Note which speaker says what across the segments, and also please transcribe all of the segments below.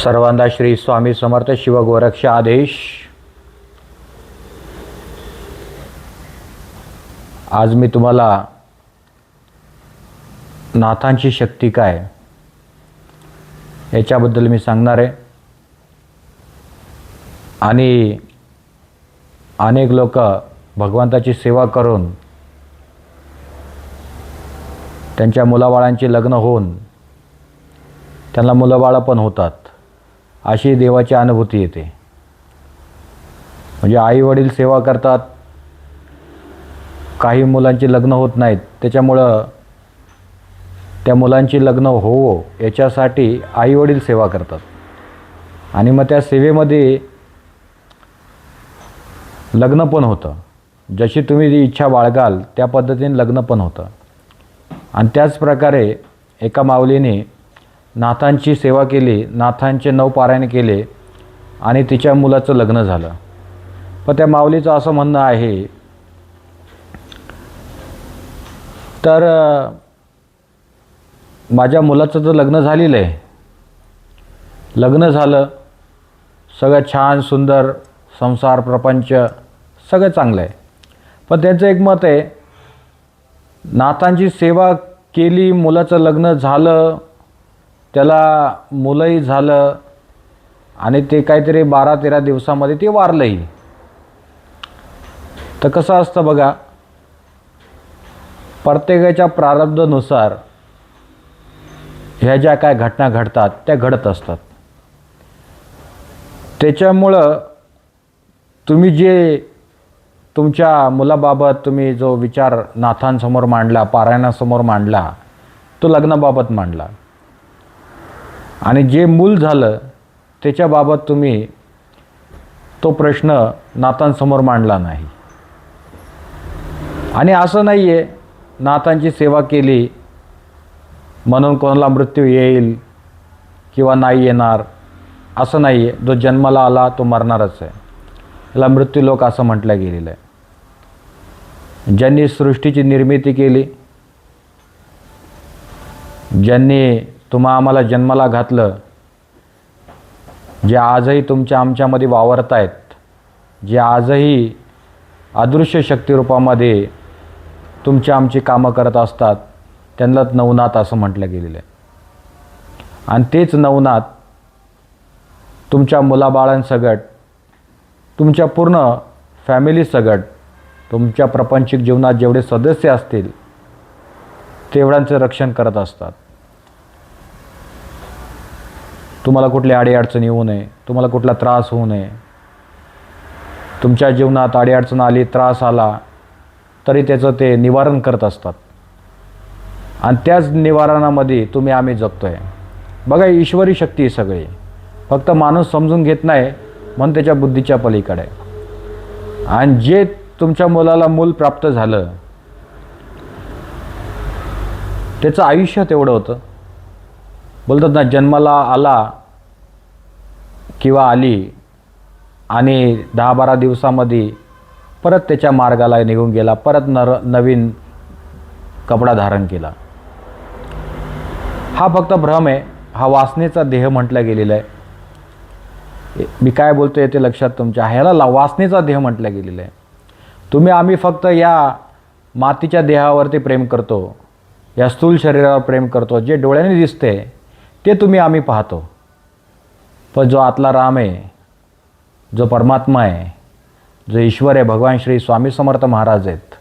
Speaker 1: सर्वांना श्री स्वामी समर्थ शिवगोरक्ष आदेश. आज मी तुम्हाला नाथांची शक्ती काय याच्याबद्दल मी सांगणार आहे. आणि अनेक लोक भगवंताची सेवा करून त्यांच्या मुलाबाळांची लग्न होऊन त्यांना मुलंबाळं पण होतात. अशी देवाची अनुभूती येते. म्हणजे आई वडील सेवा करतात. काही मुलांची लग्न होत नाहीत. त्याच्यामुळं त्या मुलांची लग्न होवो याच्यासाठी आई वडील सेवा करतात. आणि मग त्या सेवेमध्ये लग्न पण होतं. जशी तुम्ही जी इच्छा बाळगाल त्या पद्धतीने लग्न पण होतं. आणि त्याच प्रकारे एका माऊलीने नाथांची सेवा केली नाथांचे नऊ पारायण केले आणि तिच्या मुलाचं लग्न झालं. पण त्या माऊलीचं असं म्हणणं आहे तर माझ्या मुलाचं तर लग्न झालेलं आहे लग्न झालं सगळं छान सुंदर संसार प्रपंच सगळं चांगलं आहे पण त्यांचं एक मत आहे नाथांची सेवा केली मुलाचं लग्न झालं त्याला मुलंही झालं आणि ते काहीतरी बारा तेरा दिवसामध्ये ते वारलंही. तर कसं असतं बघा प्रत्येकाच्या प्रारब्धनुसार ह्या ज्या काय घटना घडतात त्या घडत असतात. त्याच्यामुळं तुम्ही जे तुमच्या मुलाबाबत तुम्ही जो विचार नाथांसमोर मांडला पारायणासमोर मांडला तो लग्नाबाबत मांडला. आणि जे मूल झालं त्याच्याबाबत तुम्ही तो प्रश्न नातांसमोर मांडला नाही. आणि असं नाही आहे नातांची सेवा केली म्हणून कोणाला मृत्यू येईल किंवा नाही येणार असं नाही आहे जो जन्माला आला तो मरणारच आहे. याला मृत्यू लोक असं म्हटलं गेलेलं आहे. ज्यांनी सृष्टीची निर्मिती केली ज्यांनी तुम्हा आम्हाला जन्माला घातलं. जे आजही तुमच्या आमच्यामध्ये वावरत आहेत जे आजही अदृश्य शक्तिरूपामध्ये तुमची आमची कामं करत असतात त्यांनाच नवनाथ असं म्हटलं गेलेलं आहे. आणि तेच नवनाथ तुमच्या मुलाबाळांसगट तुमच्या पूर्ण फॅमिलीसगट तुमच्या प्रपंचिक जीवनात जेवढे सदस्य असतील तेवढ्यांचं रक्षण करत असतात. तुम्हाला कुठली अडीअडचण येऊ नये तुम्हाला कुठला त्रास होऊ नये. तुमच्या जीवनात अडीअडचण आली त्रास आला तरी त्याचं ते निवारण करत असतात. आणि त्याच निवारणामध्ये तुम्ही आम्ही जगतो आहे बघा ईश्वरी शक्ती आहे सगळी. फक्त माणूस समजून घेत नाही म्हणून त्याच्या बुद्धीच्या पलीकडे. आणि जे तुमच्या मुलाला मूल प्राप्त झालं त्याचं आयुष्य तेवढं होतं. बोलतात ना जन्माला आला किंवा आली आणि दहा बारा दिवसामध्ये परत त्याच्या मार्गाला निघून गेला परत नर नवीन कपडा धारण केला. हा फक्त भ्रम आहे हा वासनेचा देह म्हटला गेलेला आहे. मी काय बोलतोय ते लक्षात तुमच्या ह्याला ला वासनेचा देह म्हटला गेलेला आहे. तुम्ही आम्ही फक्त या मातीच्या देहावरती प्रेम करतो या स्थूल शरीरावर प्रेम करतो जे डोळ्याने दिसते ते तुम्ही आम्ही पाहतो. पण जो आतला राम आहे जो परमात्मा आहे जो ईश्वर आहे भगवान श्री स्वामी समर्थ महाराज आहेत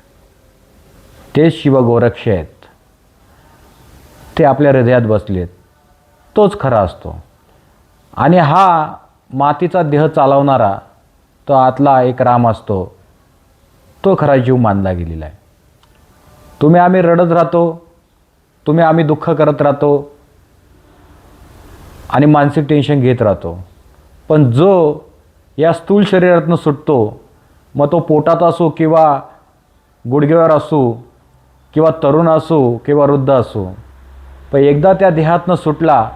Speaker 1: तेच शिवगोरक्ष आहेत. ते आपल्या हृदयात बसलेत. तोच खरा असतो. आणि हा मातीचा देह चालवणारा तो आतला एक राम असतो तो खरा जीव मानला गेलेला आहे. तुम्ही आम्ही रडत राहतो तुम्ही आम्ही दुःख करत राहतो आणि मानसिक टेन्शन घेत राहतो. पण जो या स्थूल शरीरातनं सुटतो मग तो पोटात असो किंवा गुडघ्यावर असो किंवा तरुण असो किंवा वृद्ध असो पण एकदा त्या देहातनं सुटला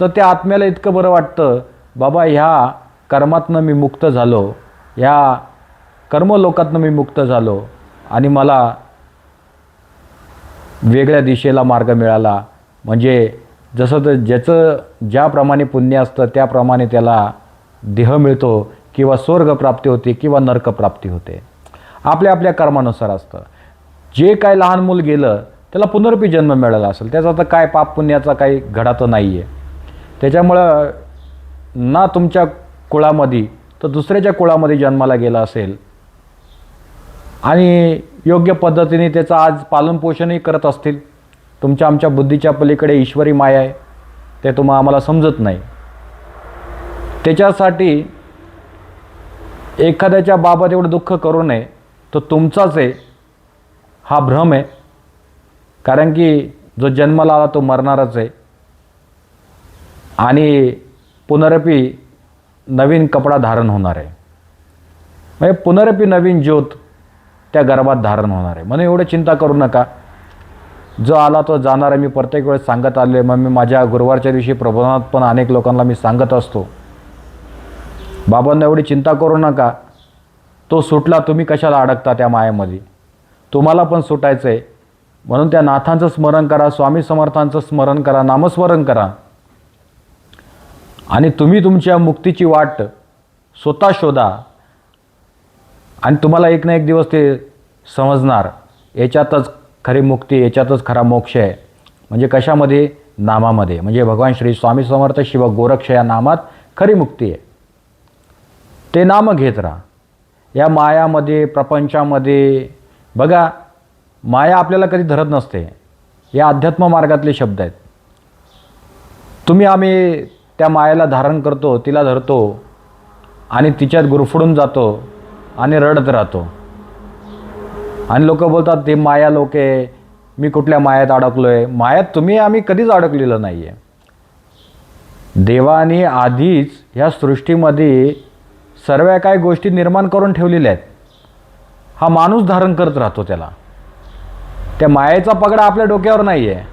Speaker 1: तर त्या आत्म्याला इतकं बरं वाटतं बाबा ह्या कर्मातनं मी मुक्त झालो. ह्या कर्मलोकातनं मी मुक्त झालो. आणि मला वेगळ्या दिशेला मार्ग मिळाला. म्हणजे जसं तर ज्याचं ज्याप्रमाणे पुण्य असतं त्याप्रमाणे त्याला देह मिळतो किंवा स्वर्गप्राप्ती होते किंवा नर्कप्राप्ती होते. आपल्या आपल्या कर्मानुसार असतं. जे काय लहान मूल गेलं त्याला पुनर्पी जन्म मिळाला असेल. त्याचा तर काय पाप पुण्याचा काही घडा तर नाही आहे त्याच्यामुळं ना तुमच्या कुळामध्ये तर दुसऱ्याच्या कुळामध्ये जन्माला गेला असेल आणि योग्य पद्धतीने त्याचं आज पालनपोषणही करत असतील. तुमच्या आमच्या बुद्धीच्या पलीकडे ईश्वरी माया आहे ते तुम्हा आम्हाला समजत नाही. त्याच्यासाठी एखाद्याच्या बाबत एवढं दुःख करू नये तो तुमचाच आहे हा भ्रम आहे. कारण की जो जन्माला आला तो मरणारच आहे. आणि पुनरपी नवीन कपडा धारण होणार आहे. म्हणजे पुनरपी नवीन ज्योत त्या गर्भात धारण होणार आहे. म्हणून एवढं चिंता करू नका. जो आला तो जाणार आहे. मी प्रत्येक वेळेस सांगत आले मग मी माझ्या गुरुवारच्या दिवशी प्रबोधनात पण अनेक लोकांना मी सांगत असतो. बाबांना एवढी चिंता करू नका. तो सुटला तुम्ही कशाला अडकता त्या मायामध्ये? तुम्हाला पण सुटायचं आहे म्हणून त्या नाथांचं स्मरण करा स्वामी समर्थांचं स्मरण करा नामस्मरण करा. आणि तुम्ही तुमच्या मुक्तीची वाट स्वतः शोधा. आणि तुम्हाला एक ना एक दिवस ते समजणार. याच्यातच खरी मुक्ती याच्यातच खरा मोक्ष आहे. म्हणजे कशामध्ये? नामामध्ये. म्हणजे भगवान श्री स्वामी समर्थ शिव गोरक्ष या नामात खरी मुक्ती आहे. ते नाम घेत राहा. या मायामध्ये प्रपंचामध्ये बघा माया आपल्याला कधी धरत नसते. या अध्यात्म मार्गातले शब्द आहेत. तुम्ही आम्ही त्या मायाला धारण करतो तिला धरतो आणि तिच्यात गुरफडून जातो आणि रडत राहतो. आणि लोक बोलतात ते माया लोक आहे मी कुठल्या मायात अडकलो आहे मायात तुम्ही आम्ही कधीच अडकलेलं नाही आहे देवाने आधीच ह्या सृष्टीमध्ये सर्व काही गोष्टी निर्माण करून ठेवलेल्या आहेत. हा माणूस धारण करत राहतो त्याला. त्या मायेचा पगडा आपल्या डोक्यावर नाही आहे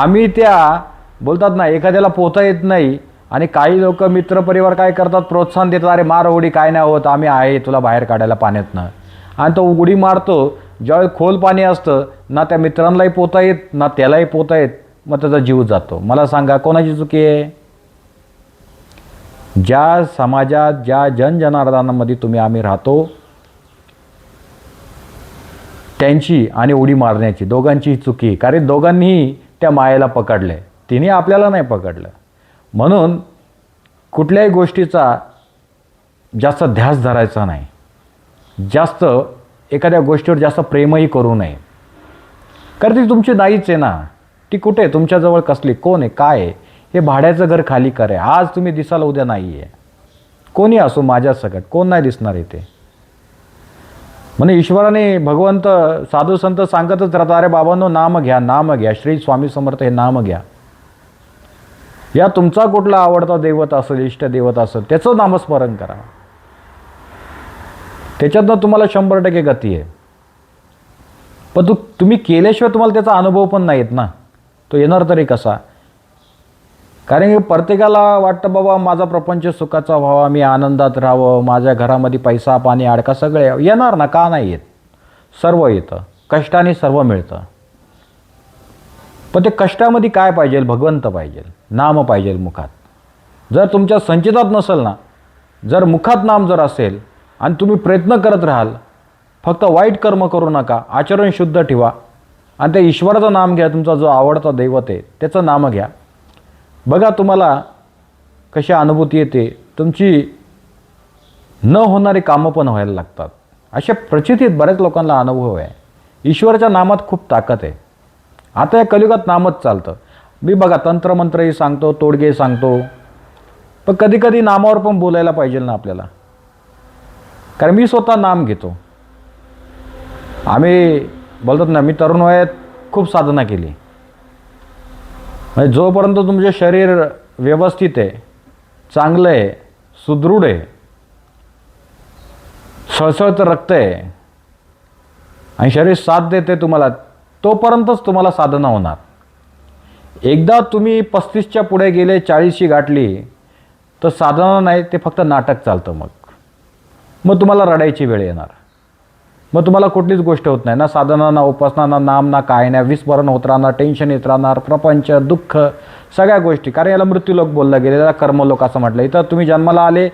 Speaker 1: आम्ही त्या बोलतात ना एखाद्याला पोहता येत नाही आणि काही लोक मित्रपरिवार काय करतात प्रोत्साहन देतात अरे मार उडी काय नाही होत आम्ही आहे तुला बाहेर काढायला पाण्यातनं. आणि तो उडी मारतो. ज्यावेळी खोल पाणी असतं ना त्या मित्रांनाही पोहता येत ना त्यालाही पोहता येत मग त्याचा जीव जातो. मला सांगा कोणाची चुकी आहे? ज्या समाजात ज्या जनजनार्दनामध्ये तुम्ही आम्ही राहतो त्यांची आणि उडी मारण्याची दोघांचीही चुकी कारण दोघांनीही त्या मायेला पकडलं तिने आपल्याला नाही पकडलं. म्हणून कुठल्याही गोष्टीचा जास्त ध्यास धरायचा नाही. जास्त एखाद्या गोष्टीवर जास्त प्रेमही करू नये. कारण ती तुमची नाहीच आहे ना. ती कुठे आहे? तुमच्याजवळ कसली? कोण आहे? काय आहे? हे भाड्याचं घर खाली करे. आज तुम्ही दिसाल उद्या नाही आहे कोणी असो माझ्या सगळ्यात कोण नाही दिसणार इथे. म्हणे ईश्वराने भगवंत साधू संत सांगतच राहतात अरे बाबांनो नाम घ्या नाम घ्या. श्री स्वामी समर्थ हे नाम घ्या. या तुमचा कुठला आवडता दैवत असेल इष्ट दैवत असेल त्याचं नामस्मरण करा. त्याच्यातनं तुम्हाला शंभर टक्के गती आहे. पण तू तुम्ही केल्याशिवाय तुम्हाला त्याचा अनुभव पण नाही येत ना. तो येणार तरी कसा? कारण की प्रत्येकाला वाटतं बाबा माझा प्रपंच सुखाचा व्हावा मी आनंदात राहावं माझ्या घरामध्ये पैसा पाणी अडका सगळे येणार ना का नाही येत? सर्व येतं. कष्टाने सर्व मिळतं. पण ते कष्टामध्ये काय पाहिजे? भगवंत पाहिजे. नाम पाहिजे मुखात. जर तुमच्या संचितात नसेल ना जर मुखात नाम जर असेल आणि तुम्ही प्रयत्न करत राहाल. फक्त वाईट कर्म करू नका आचरण शुद्ध ठेवा. आणि त्या ईश्वराचं नाम घ्या तुमचा जो आवडता दैवत आहे त्याचं नाम घ्या. बघा तुम्हाला कशी अनुभूती येते. तुमची न होणारी कामं पण व्हायला लागतात. अशा प्रचितीत बऱ्याच लोकांना अनुभव आहे. ईश्वराच्या नामात खूप ताकद आहे. आता या कलियुगात नामच चालतं. मी बघा तंत्रमंत्रही सांगतो तोडगे सांगतो. पण कधी कधी नामावर पण बोलायला पाहिजे ना आपल्याला. कारण मी स्वतः नाम घेतो. आम्ही बोलतात ना मी तरुण वयात खूप साधना केली. म्हणजे जोपर्यंत तुमचे शरीर व्यवस्थित आहे चांगलं आहे सुदृढ आहे सळसळतं रक्त आहे आणि शरीर साथ देते तुम्हाला तोपर्यंतच तुम्हाला साधना होणार. एकदा तुम्ही पस्तीसच्या पुढे गेले चाळीसशी गाठली तर साधना नाही ते फक्त नाटक चालतं मग. मग तुम्हाला रडायची वेळ येणार. मग तुम्हाला कुठलीच गोष्ट होत नाही. ना साधना ना उपासना ना नाम ना काय नाही विस्मरण होत राहणार टेन्शन येत राहणार प्रपंच दुःख सगळ्या गोष्टी. कारण याला मृत्यूलोक बोलला गेलेला कर्मलोक असं म्हटलं. इथं तुम्ही जन्माला आले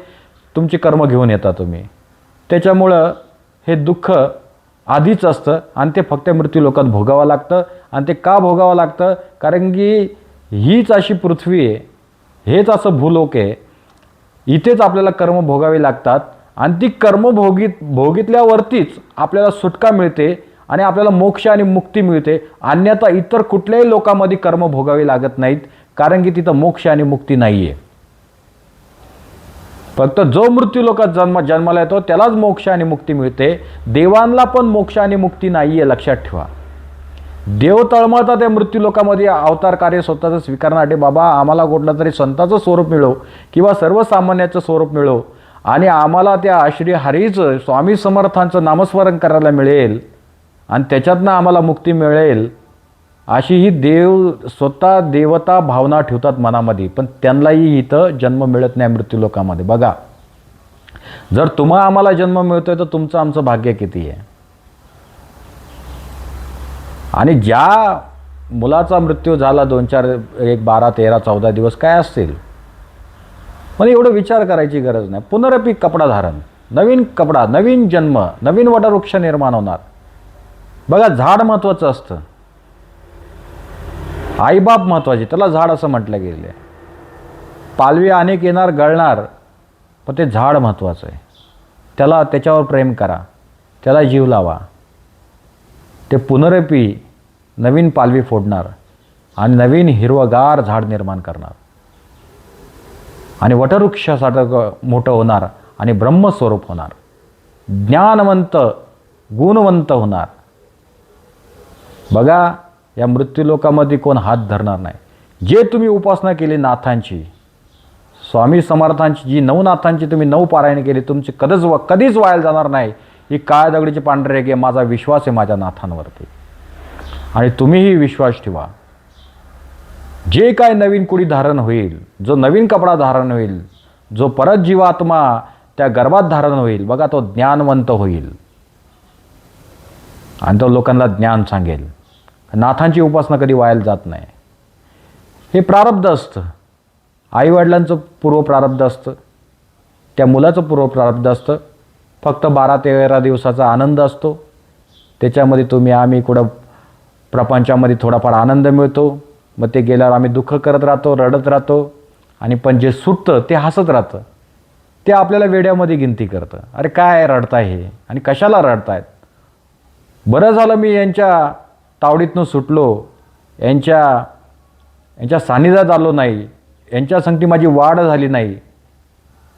Speaker 1: तुमची कर्म घेऊन येता तुम्ही. त्याच्यामुळं हे दुःख आधीच असतं आणि ते फक्त मृत्यूलोकात भोगावं लागतं आणि ते का भोगावं लागतं? कारण की हीच अशी पृथ्वी आहे हेच असं भूलोक आहे. इथेच आपल्याला कर्म भोगावे लागतात. आणि ती कर्मभोगीत भोगितल्यावरतीच आपल्याला सुटका मिळते आणि आपल्याला मोक्ष आणि मुक्ती मिळते. अन्यथा इतर कुठल्याही लोकांमध्ये कर्म भोगावे लागत नाहीत कारण की तिथं मोक्ष आणि मुक्ती नाही आहे फक्त जो मृत्यू लोकात जन्म जन्माला येतो त्यालाच मोक्ष आणि मुक्ती मिळते. देवांना पण मोक्ष आणि मुक्ती नाही आहे लक्षात ठेवा. देव तळमळता त्या मृत्यू लोकामध्ये. अवतार कार्य स्वतःचं स्वीकारण्यासाठी बाबा आम्हाला कुठलं तरी संताचं स्वरूप मिळो किंवा सर्वसामान्याचं स्वरूप मिळो. आणि आम्हाला त्या श्री हरीचं स्वामी समर्थांचं नामस्मरण करायला मिळेल आणि त्याच्यातनं आम्हाला मुक्ती मिळेल अशी ही देव स्वतः देवता भावना ठेवतात मनामध्ये. पण त्यांनाही इथं जन्म मिळत नाही मृत्यू लोकामध्ये. बघा जर तुम्हा आम्हाला जन्म मिळतोय तर तुमचं आमचं भाग्य किती आहे? आणि ज्या मुलाचा मृत्यू झाला दोन चार एक बारा तेरा चौदा दिवस काय असतील? म्हणजे एवढं विचार करायची गरज नाही. पुनरपी कपडा धारण नवीन कपडा नवीन जन्म नवीन वटवृक्ष निर्माण होणार. बघा झाड महत्त्वाचं असतं. आईबाप महत्त्वाचे त्याला झाड असं म्हटलं गेलेलं पालवी अनेक येणार गळणार पण ते झाड महत्त्वाचं आहे. त्याला त्याच्यावर प्रेम करा. त्याला जीव लावा. ते पुनरपी नवीन पालवी फोडणार आणि नवीन हिरवगार झाड निर्माण करणार. आणि वटवृक्षासारखं मोठं होणार आणि ब्रह्मस्वरूप होणार. ज्ञानवंत गुणवंत होणार. बघा या मृत्यूलोकामध्ये कोण हात धरणार नाही. जे तुम्ही उपासना केली नाथांची स्वामी समर्थांची जी नवनाथांची तुम्ही नऊ पारायण केली तुमची कधीच व कधीच वायाला जाणार नाही. ही काळ दगडीची पांढरे घे माझा विश्वास आहे माझ्या नाथांवरती. आणि तुम्हीही विश्वास ठेवा. जे काय नवीन कुडी धारण होईल जो नवीन कपडा धारण होईल जो परत जीवात्मा त्या गर्भात धारण होईल बघा तो ज्ञानवंत होईल. आणि तो लोकांना ज्ञान सांगेल. नाथांची उपासना कधी व्हायला जात नाही. हे प्रारब्ध असतं. आईवडिलांचं पूर्व प्रारब्ध असतं. त्या मुलाचं पूर्व प्रारब्ध असतं. फक्त बारा तेरा दिवसाचा आनंद असतो. त्याच्यामध्ये तुम्ही आम्ही कुठं प्रपंचामध्ये थोडाफार आनंद मिळतो. मग ते गेल्यावर आम्ही दुःख करत राहतो रडत राहतो आणि पण जे सुटतं ते हसत राहतं. ते आपल्याला वेड्यामध्ये गिनती करतं. अरे काय रडताय हे? आणि कशाला रडतायत? बरं झालं मी यांच्या तावडीतनं सुटलो. यांच्या यांच्या सानिध्यात आलो नाही. यांच्या संगती माझी वाढ झाली नाही.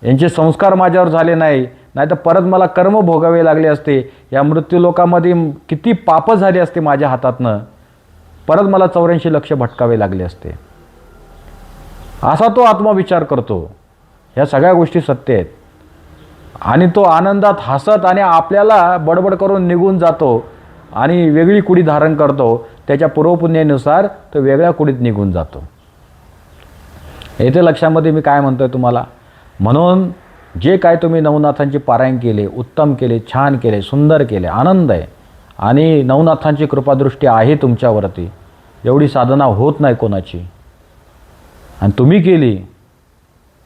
Speaker 1: यांचे संस्कार माझ्यावर झाले नाही. नाही तर परत मला कर्म भोगावे लागले असते. या मृत्यू लोकामध्ये किती पापं झाली असते माझ्या हातातनं. परत मला चौऱ्याऐंशी लक्ष भटकावे लागले असते. असा तो आत्मविचार करतो. ह्या सगळ्या गोष्टी सत्य आहेत. आणि तो आनंदात हसत आणि आपल्याला बडबड करून निघून जातो आणि वेगळी कुडी धारण करतो. त्याच्या पूर्वपुण्यानुसार तो वेगळ्या कुडीत निघून जातो. येथे लक्षामध्ये मी काय म्हणतोय तुम्हाला? म्हणून जे काय तुम्ही नवनाथांचे पारायण केले उत्तम केले छान केले सुंदर केले आनंद आहे. आणि नवनाथांची कृपादृष्टी आहे तुमच्यावरती. एवढी साधना होत नाही कोणाची. आणि तुम्ही केली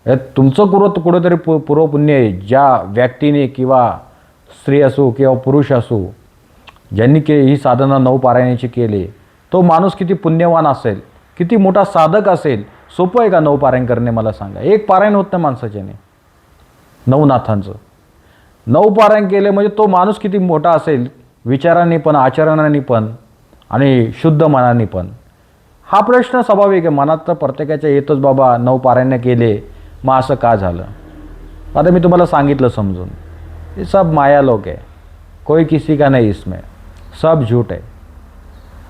Speaker 1: यात तुमचं कुरं कुठंतरी पु पूर्वपुण्य आहे. ज्या व्यक्तीने किंवा स्त्री असो किंवा पुरुष असो ज्यांनी के ही साधना नऊ पारायणाची केली तो माणूस किती पुण्यवान असेल किती मोठा साधक असेल सोपं आहे का नऊ पारायण करणे मला सांगा. एक पारायण होत नाही माणसाच्याने नवनाथांचं नऊ पारायण केले म्हणजे तो माणूस किती मोठा असेल विचाराने पण आचरणाने पण आणि शुद्ध मनाने पण. हा प्रश्न स्वाभाविक आहे. मनात तर प्रत्येकाच्या येतोच बाबा नऊ पारायण केले मग असं का झालं? आता मी तुम्हाला सांगितलं समजून. हे सब माया लोक आहे. कोई किसी का नाही इसमें. सब झूठ आहे.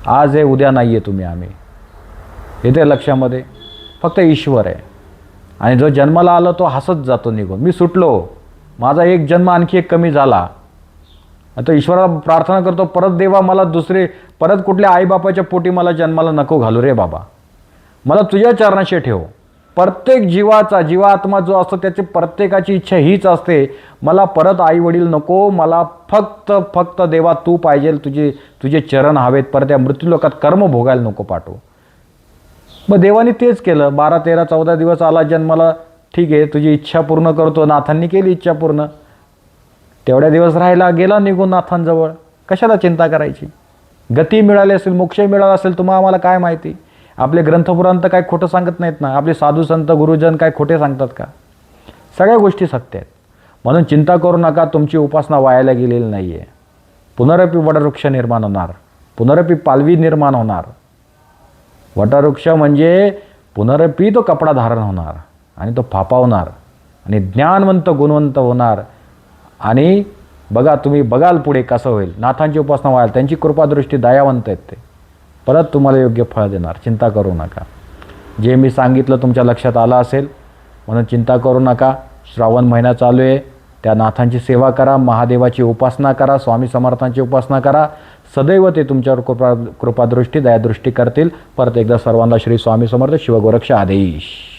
Speaker 1: आज आहे उद्या नाही आहे तुम्ही आम्ही. येते लक्षामध्ये. फक्त ईश्वर आहे. आणि जो जन्माला आला तो हसत जातो निघून. मी सुटलो. माझा एक जन्म आणखी एक कमी झाला. आता ईश्वराला प्रार्थना करतो परत देवा मला दुसरे परत कुठल्या आईबापाच्या पोटी मला जन्माला नको घालू रे बाबा. मला तुझ्या चरणाशी ठेव. प्रत्येक जीवाचा जीवात्मा जो असतो त्याची प्रत्येकाची इच्छा हीच असते. मला परत आई वडील नको मला फक्त फक्त देवा तू पाहिजे तुझे तुझे चरण हवेत परत या मृत्यूलोकात कर्म भोगायला नको पाठवू. मग देवाने तेच केलं. बारा तेरा चौदा दिवस आला जन्माला. ठीक आहे तुझी इच्छा पूर्ण करतो. नाथांनी केली इच्छा पूर्ण. तेवढ्या दिवस राहिला गेला निघून नाथांजवळ. कशाला चिंता करायची? गती मिळाली असेल मोक्ष मिळाला असेल तुम्हाला आम्हाला काय माहिती? आपले ग्रंथपुरांत काय खोटं सांगत नाहीत ना. आपले साधू संत गुरुजन काय खोटे सांगतात का? सगळ्या गोष्टी सत्य आहेत. म्हणून चिंता करू नका तुमची उपासना वायाला गेलेली नाही आहे पुनरपी वटवृक्ष निर्माण होणार. पुनरपी पालवी निर्माण होणार. वटवृक्ष म्हणजे पुनरपी तो कपडा धारण होणार आणि तो फापावणार आणि ज्ञानवंत गुणवंत होणार. आणि बघा तुम्ही बघाल पुढे कसं होईल. नाथांची उपासना व्हाल त्यांची कृपादृष्टी दयावंत आहेत ते. परत तुम्हाला योग्य फळ देणार. चिंता करू नका. जे मी सांगितलं तुमच्या लक्षात आलं असेल म्हणून चिंता करू नका. श्रावण महिना चालू आहे. त्या नाथांची सेवा करा महादेवाची उपासना करा स्वामी समर्थांची उपासना करा. सदैव ते तुमच्यावर कृपा कृपादृष्टी दयादृष्टी करतील. परत एकदा सर्वांना श्री स्वामी समर्थ शिवगोरक्ष आदेश.